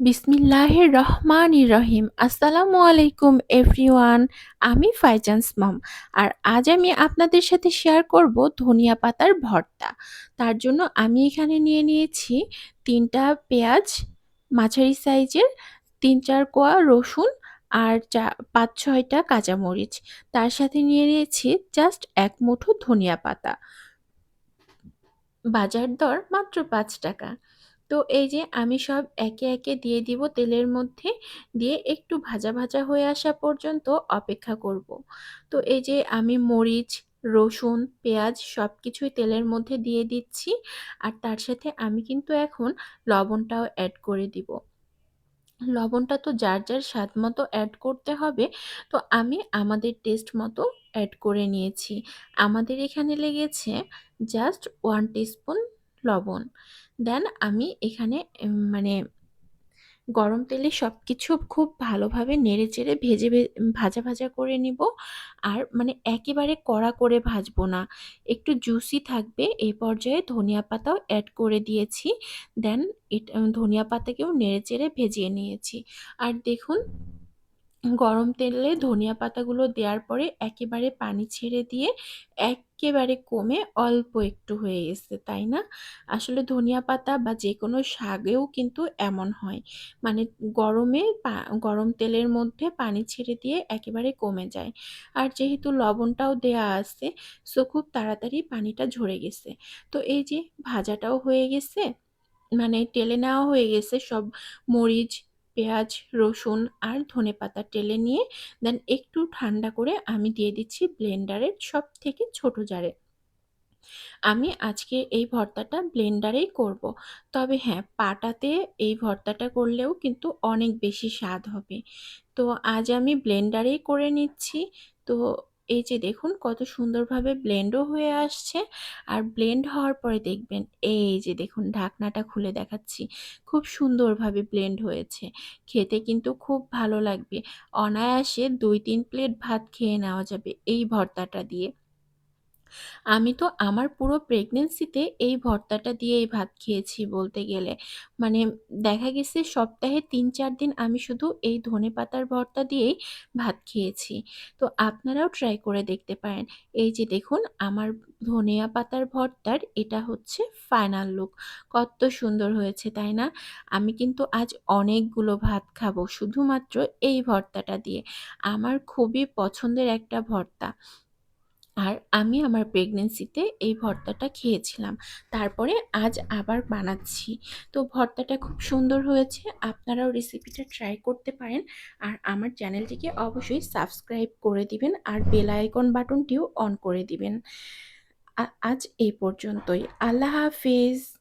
বিসমিল্লাহির রহমানির রহিম আসসালামু আলাইকুম এভরিওয়ান। আমি ফাইজান্স মম আর আজ আমি আপনাদের সাথে শেয়ার করব ধনিয়া পাতার ভর্তা। তার জন্য আমি এখানে নিয়ে নিয়েছি তিনটা পেঁয়াজ, মাঝারি সাইজের তিন চার কোয়া রসুন আর চা, পাঁচ ছয়টা কাঁচামরিচ। তার সাথে নিয়ে নিয়েছি জাস্ট এক মুঠো ধনিয়া পাতা। বাজার দর মাত্র পাঁচ টাকা। তো এই যে আমি সব একে একে দিয়ে দিব তেলের মধ্যে দিয়ে একটু ভাজা ভাজা হয়ে আসা পর্যন্ত অপেক্ষা করব। তো এই যে আমি মরিচ, রসুন, পেঁয়াজ সব কিছুই তেলের মধ্যে দিয়ে দিচ্ছি আর তার সাথে আমি কিন্তু এখন লবণটাও অ্যাড করে দিব। লবণটা তো যার যার স্বাদ মতো অ্যাড করতে হবে, তো আমি আমাদের টেস্ট মতো অ্যাড করে নিয়েছি। আমাদের এখানে লেগেছে জাস্ট ওয়ান টিস্পুন লবণ। দেন আমি এখানে মানে গরম তেলে সব কিছু খুব ভালোভাবে নেড়ে চেড়ে ভেজে ভাজা ভাজা করে নিব। আর মানে একেবারে কড়া করে ভাজবো না। একটু জুসি থাকবে। এই পর্যায়ে ধনিয়া পাতাও অ্যাড করে দিয়েছি। দেন এটা, ধনিয়া পাতাকেও নেড়ে চেড়ে ভেজিয়ে নিয়েছি। আর দেখুন গরম তেলে ধনিয়া পাতাগুলো দেওয়ার পরে একেবারে পানি ছেড়ে দিয়ে একেবারে কমে অল্প একটু হয়ে গেছে, তাই না? আসলে ধনিয়া পাতা বা যে কোনো শাকেও কিন্তু এমন হয়। মানে গরমে গরম তেলের মধ্যে পানি ছেড়ে দিয়ে একেবারে কমে যায়। আর যেহেতু লবণটাও দেয়া আছে সো খুব তাড়াতাড়ি পানিটা ঝরে গেছে। তো এই যে ভাজাটাও হয়ে গেছে মানে টেলে নেওয়া হয়ে গেছে সব মরিচ পেঁয়াজ, রসুন আর ধনে পাতা টেলে নিয়ে দেন একটু ঠান্ডা করে আমি দিয়ে দিচ্ছি ব্লেন্ডারের সব থেকে ছোটো জারে। আমি আজকে এই ভর্তাটা ব্লেন্ডারেই করব। তবে হ্যাঁ পাটাতে এই ভর্তাটা করলেও কিন্তু অনেক বেশি স্বাদ হবে। তো আজ আমি ব্লেন্ডারেই করে নিচ্ছি। তো এই যে দেখুন কত সুন্দরভাবে ব্লেন্ডও হয়ে আসছে। আর ব্লেন্ড হওয়ার পরে দেখবেন এই যে দেখুন ঢাকনাটা খুলে দেখাচ্ছি, খুব সুন্দরভাবে ব্লেন্ড হয়েছে। খেতে কিন্তু খুব ভালো লাগবে। অনায়াসে দুই তিন প্লেট ভাত খেয়ে নেওয়া যাবে এই ভর্তাটা দিয়ে। আমি তো আমার পুরো প্রেগনেন্সিতে এই ভর্তাটা দিয়েই ভাত খেয়েছি বলতে গেলে। মানে দেখা গেছে সপ্তাহে তিন চার দিন আমি শুধু এই ধনে পাতার ভর্তা দিয়েই ভাত খেয়েছি। তো আপনারাও ট্রাই করে দেখতে পারেন। এই যে দেখুন, আমার ধনিয়া পাতার ভর্তার এটা হচ্ছে ফাইনাল লুক কত সুন্দর হয়েছে, তাই না? আমি কিন্তু আজ অনেকগুলো ভাত খাব শুধুমাত্র এই ভর্তাটা দিয়ে। আমার খুবই পছন্দের একটা ভর্তা। আর আমি আমার প্রেগনেন্সিতে এই ভর্তাটা খেয়েছিলাম। তারপরে আজ আবার বানাচ্ছি। তো ভর্তাটা খুব সুন্দর হয়েছে। আপনারাও রেসিপিটা ট্রাই করতে পারেন। আর আমার চ্যানেলটিকে অবশ্যই সাবস্ক্রাইব করে দিবেন আর বেল আইকন বাটনটিও অন করে দিবেন। আজ এই পর্যন্তই। আল্লাহ হাফিজ।